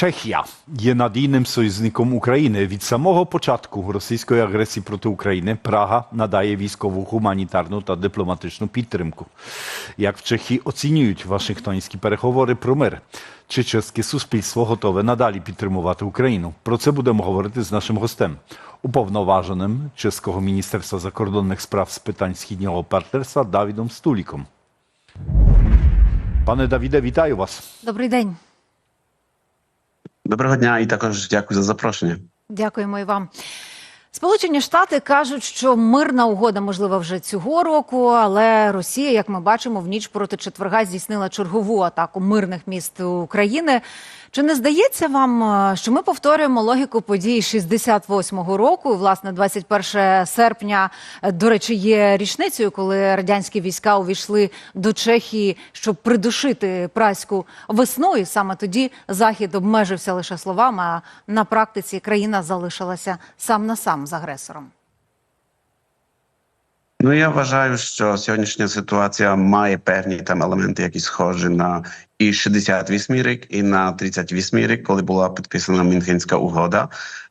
Czechia є надійним союзником України. Від самого початку російської агресії проти України Прага надає військову, гуманітарну та дипломатичну підтримку. Як в Чехії оцінюють Вашингтонські переговори про мир? Чи чеське суспільство готове надалі підтримувати Україну? Про це будемо говорити з нашим гостем, уповноваженим чеського міністерства закордонних справ з питань східнього партнерства Давідом Стуліком. Пане Давіде, вітаю вас. Добрий день. Доброго дня і також дякую за запрошення. Дякуємо і вам. Сполучені Штати кажуть, що мирна угода можлива вже цього року, але Росія, як ми бачимо, в ніч проти четверга здійснила чергову атаку мирних міст України. Чи не здається вам, е, що ми повторюємо логіку подій 68-го року? І, Власне, 21 серпня, е, до речі, є річницею, коли радянські війська увійшли до Чехії, щоб придушити праську весну. І саме тоді Захід обмежився лише словами, а на практиці країна залишилася сам на сам з агресором. Ну я вважаю, що сьогоднішня ситуація має певні там елементи, які схожі на і 68 рік, і на 38 рік, коли була підписана Мюнхенська угода.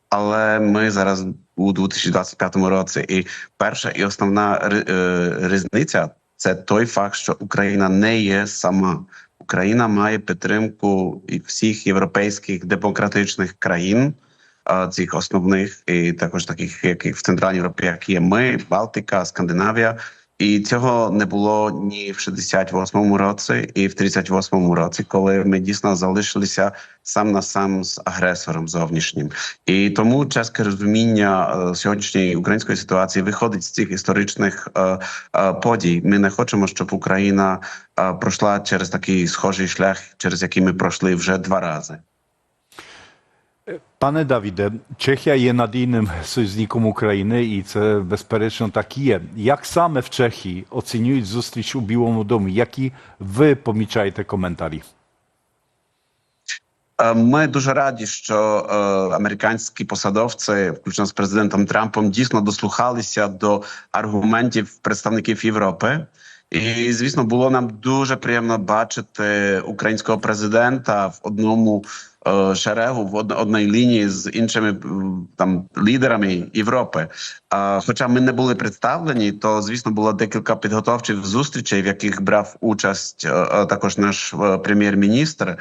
Але ми зараз у 2025 році, і перша і основна е, різниця це той факт, що Україна не є сама. Україна має підтримку всіх європейських демократичних країн. Цих основних і також таких, як в Центральній Європі, як є ми, Балтика, Скандинавія, і цього не було ні в 68-му році, і в 38-му році, коли ми дійсно залишилися сам на сам з агресором зовнішнім. І тому чеське розуміння е, сьогоднішньої української ситуації виходить з цих історичних е, е, подій. Ми не хочемо, щоб Україна пройшла через такий схожий шлях, через який ми пройшли вже два рази. Пане Давіде, Чехія є надійним союзником України, і це безперечно так і є. Як саме в Чехії оцінюють зустріч у Білому домі? Які ви помічаєте коментарі? Ми дуже раді, що е, американські посадовці, включно з президентом Трампом, дійсно дослухалися до аргументів представників Європи. І звісно, було нам дуже приємно бачити українського президента в одному шерегу, в од- одній лінії з іншими там лідерами Європи. Хоча ми не були представлені, то звісно було декілька підготовчих зустрічей, в яких брав участь е, е, також наш е, прем'єр-міністр.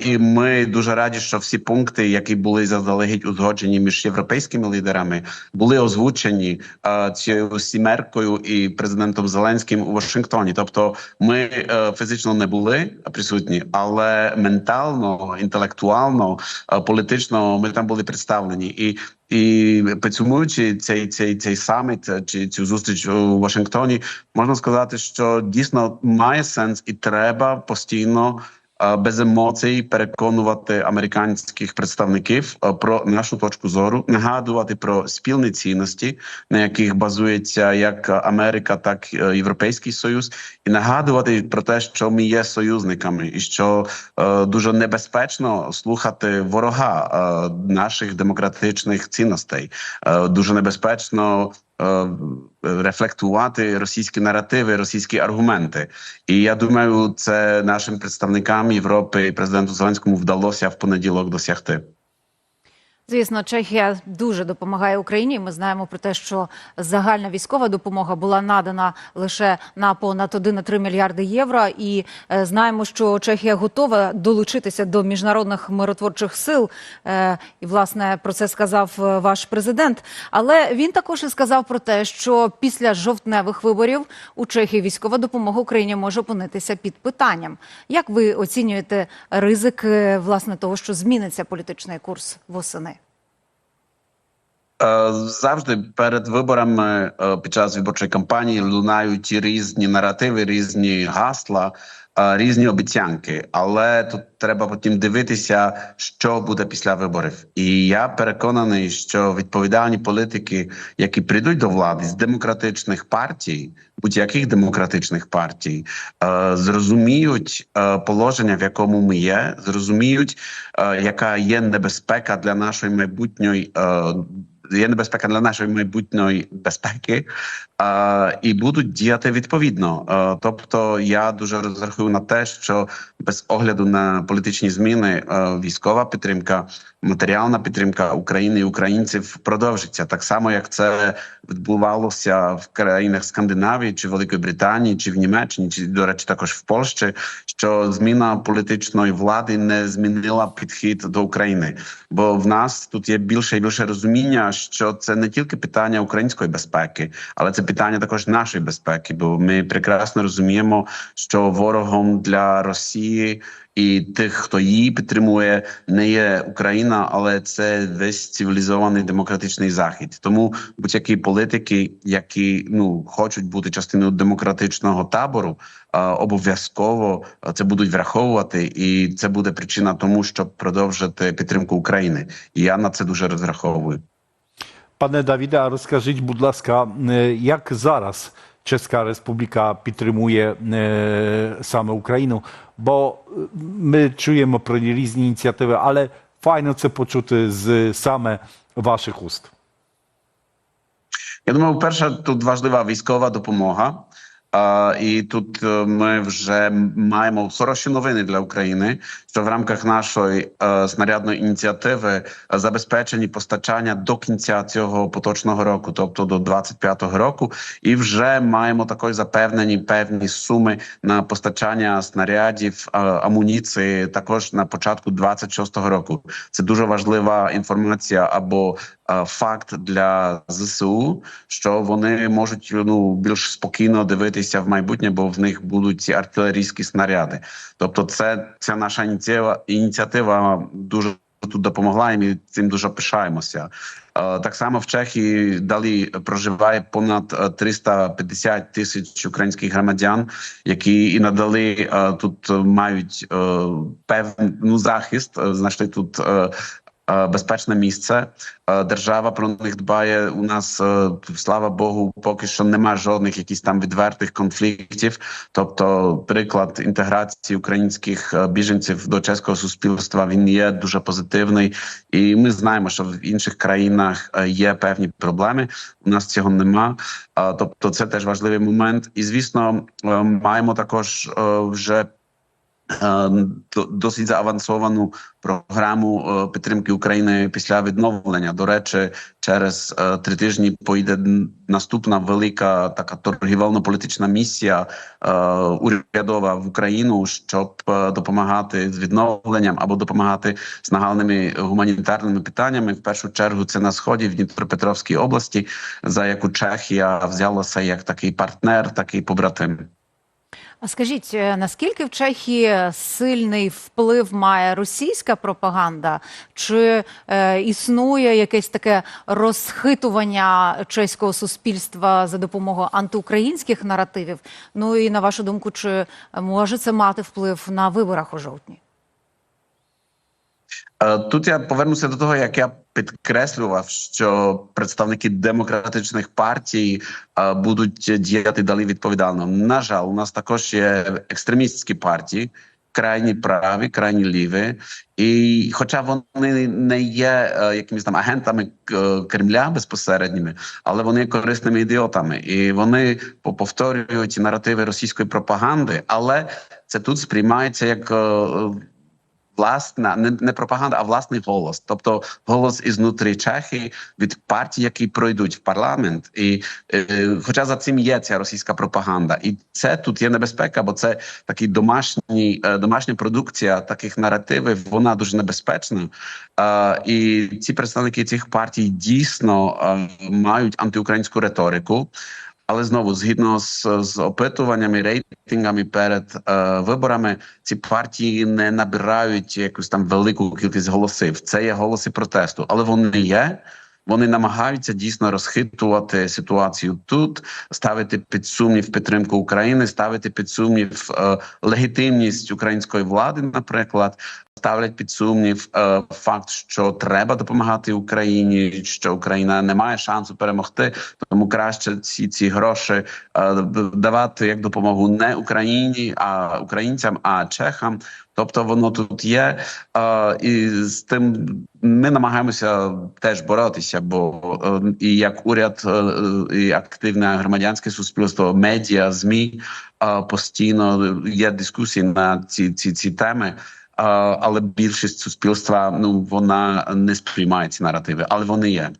І ми дуже раді, що всі пункти, які були заздалегідь узгоджені між європейськими лідерами, були озвучені цією сімеркою і президентом Зеленським у Вашингтоні. Тобто, ми е, фізично не були присутні, але ментально, інтелектуально, е, політично ми там були представлені і. І підсумуючи цей цей цей саміт е, чи цю зустріч у Вашингтоні, можна сказати, що дійсно має сенс і треба постійно без емоцій переконувати американських представників про нашу точку зору, нагадувати про спільні цінності, на яких базується як Америка, так і е, Європейський Союз, і нагадувати про те, що ми є союзниками, і що е, дуже небезпечно слухати ворога е, наших демократичних цінностей. Дуже небезпечно. Е, Рефлектувати російські наративи, російські аргументи, і я думаю, це нашим представникам Європи і президенту Зеленському вдалося в понеділок досягти. Звісно, Чехія дуже допомагає Україні. Ми знаємо про те, що загальна військова допомога була надана лише на понад 1,3 мільярди євро. І е, знаємо, що Чехія готова долучитися до міжнародних миротворчих сил. Е, і власне про це сказав е, ваш президент. Але він також і сказав про те, що після жовтневих виборів у Чехії військова допомога Україні може опинитися під питанням. Як ви оцінюєте ризик власне того, що зміниться політичний курс восени? Е, Завжди перед виборами е, під час виборчої кампанії лунають різні наративи, різні гасла, е, різні обіцянки. Але тут треба потім дивитися, що буде після виборів. І я переконаний, що відповідальні політики, які прийдуть до влади з демократичних партій, будь-яких демократичних партій, зрозуміють положення, в якому ми є, зрозуміють, яка є небезпека для нашої майбутньої. Е, Є небезпека для нашої майбутньої безпеки, е, і будуть діяти відповідно. Е, тобто, я дуже розрахую на те, що без огляду на політичні зміни е, військова підтримка, матеріальна підтримка України і українців продовжиться так само, як це відбувалося в країнах Скандинавії, чи Великої Британії, чи в Німеччині, чи до речі, також в Польщі. Що зміна політичної влади не змінила підхід до України, бо в нас тут є більше і більше розуміння, що це не тільки питання української безпеки, але це питання також нашої безпеки. Бо ми прекрасно розуміємо, що ворогом для Росії і тих, хто її підтримує, не є Україна, але це весь цивілізований демократичний захід. Тому будь-які політики, які ну хочуть бути частиною демократичного табору, обов'язково це будуть враховувати, і це буде причина тому, щоб продовжити підтримку України. І я на це дуже розраховую. Пане Давіде, а розкажіть, будь ласка, е, як зараз Чеська Республіка підтримує е, саме Україну? Бо е, ми чуємо про різні ініціативи, але файно це почути з саме ваших уст. Я думаю, перша тут важлива військова допомога. І тут е, ми вже маємо хороші новини для України, що в рамках нашої е, снарядної ініціативи е, забезпечені постачання до кінця цього поточного року, тобто до 25-го року, і вже маємо також запевнені певні суми на постачання снарядів амуніції також на початку 26-го року. Це дуже важлива інформація або факт для ЗСУ, що вони можуть ну більш спокійно дивитися в майбутнє, бо в них будуть ці артилерійські снаряди. Тобто, це ця наша ініціатива ініціатива дуже тут допомогла, і ми цим дуже пишаємося. Е, Так само в Чехії далі проживає понад е, 350 тисяч українських громадян, які і надали е, тут мають е, певний ну, захист, е, знайшли тут. Е, Безпечне місце Е, держава про них дбає. У нас е, слава Богу, поки що немає жодних якісь там відвертих конфліктів. Тобто, приклад інтеграції українських біженців до чеського суспільства він є дуже позитивний, і ми знаємо, що в інших країнах є певні проблеми. У нас цього нема. Тобто, це теж важливий момент. І звісно, маємо також вже досить заавансовану програму підтримки України після відновлення. До речі, через три тижні поїде наступна велика така торгівельно-політична місія урядова в Україну, щоб допомагати з відновленням або допомагати з нагальними гуманітарними питаннями. В першу чергу це на сході в Дніпропетровській області, за яку Чехія взялася як такий партнер, такий побратим. А скажіть, е, наскільки в Чехії сильний вплив має російська пропаганда, чи е, існує якесь таке розхитування чеського суспільства за допомогою антиукраїнських наративів? Ну і на вашу думку, чи може це мати вплив на виборах у жовтні? Е, Тут я повернуся до того, як я підкреслював, що представники демократичних партій е, будуть діяти далі відповідально. На жаль, у нас також є екстремістські партії, крайні праві, крайні ліві, і хоча вони не є е, якимись там агентами Кремля безпосередніми, але вони є корисними ідіотами, і вони по- повторюють наративи російської пропаганди, але це тут сприймається як. Власна не, не пропаганда, а власний голос, тобто голос ізнутрі Чехії від партій, які пройдуть в парламент, і е, хоча за цим є ця російська пропаганда, і це тут є небезпека, бо це такий домашній е, домашня продукція таких наративів. Вона дуже небезпечна. Е, і ці представники цих партій дійсно е, мають антиукраїнську риторику. Але знову згідно з, з опитуваннями, рейтингами перед е, виборами, ці партії не набирають якусь там велику кількість голосів. Це є голоси протесту, але вони є. Вони намагаються дійсно розхитувати ситуацію тут, ставити під сумнів підтримку України, ставити під сумнів е, легітимність української влади, наприклад, ставлять під сумнів е, факт, що треба допомагати Україні, що Україна не має шансу перемогти. Тому краще ці ці гроші е, давати як допомогу не Україні, а українцям, а чехам. Тобто воно тут є, е, і з тим ми намагаємося теж боротися, бо е, і як уряд, е, і активне громадянське суспільство, медіа, змі е, постійно є дискусії на ці, ці, ці теми. Е, Але більшість суспільства ну вона не сприймає ці наративи, але вони є.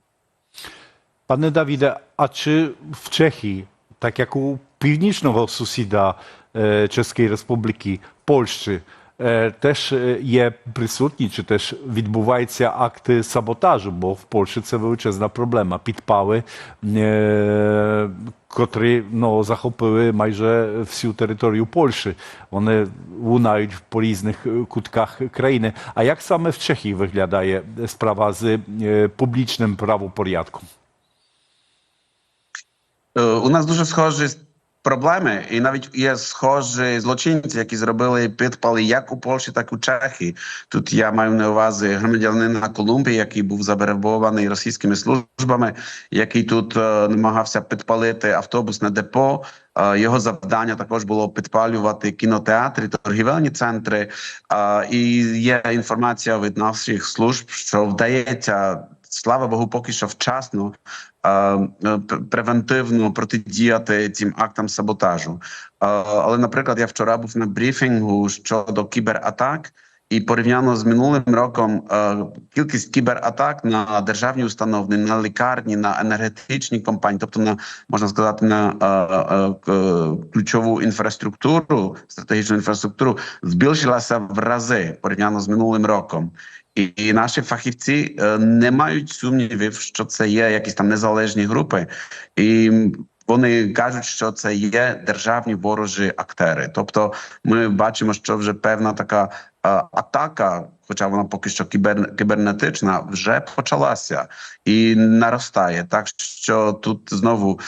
Panie Dawide, a czy w Czechii, tak jak u piwnicznego susida e, Czeskiej Republiki, E, też e, є присутні, чи теж відбуваються акти саботажу, бо в Польщі це величезна проблема. Підпали, е, котрі ну, захопили майже всю територію Польщі. Вони лунають по різних е, кутках країни. А як саме в Чехії виглядає справа з е, публічним правопорядком? Е, У нас дуже схожі проблеми, і навіть є схожі злочинці, які зробили підпали як у Польщі, так і у Чехії. Тут я маю на увазі громадянина Колумбії, який був завербований російськими службами, який тут е, намагався підпалити автобусне депо. Е, Його завдання також було підпалювати кінотеатри, торгівельні центри. Е, І є інформація від наших служб, що вдається. Слава Богу, поки що вчасно е, е, превентивно протидіяти цим актам саботажу. Е, Але, наприклад, я вчора був на брифінгу щодо кібератак, і порівняно з минулим роком кількість кібератак на державні установи, на лікарні, на енергетичні компанії, тобто на можна сказати, на ключову інфраструктуру, стратегічну інфраструктуру, збільшилася в рази порівняно з минулим роком. І, наші фахівці не мають сумнівів, що це є якісь там незалежні групи, і вони кажуть, що це є державні ворожі актери. Тобто, ми бачимо, що вже певна така атака, хоча вона поки що кібер, кібернетична, вже почалася і наростає. Так що тут знову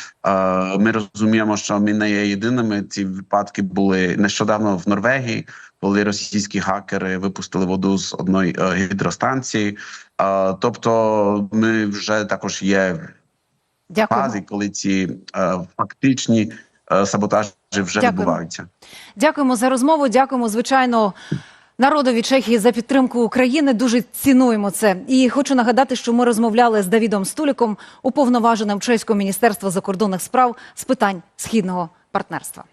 ми розуміємо, що ми не є єдиними. Ці випадки були нещодавно в Норвегії коли російські хакери випустили воду з одної е, гідростанції. Тобто, ми вже також є Дякую. фазі, коли ці е, фактичні е, саботажі вже Дякую. відбуваються. Дякуємо за розмову. Дякуємо, звичайно. Народові Чехії за підтримку України дуже цінуємо це. І хочу нагадати, що ми розмовляли з Давідом Стуліком, уповноваженим чеського міністерства закордонних справ з питань східного партнерства.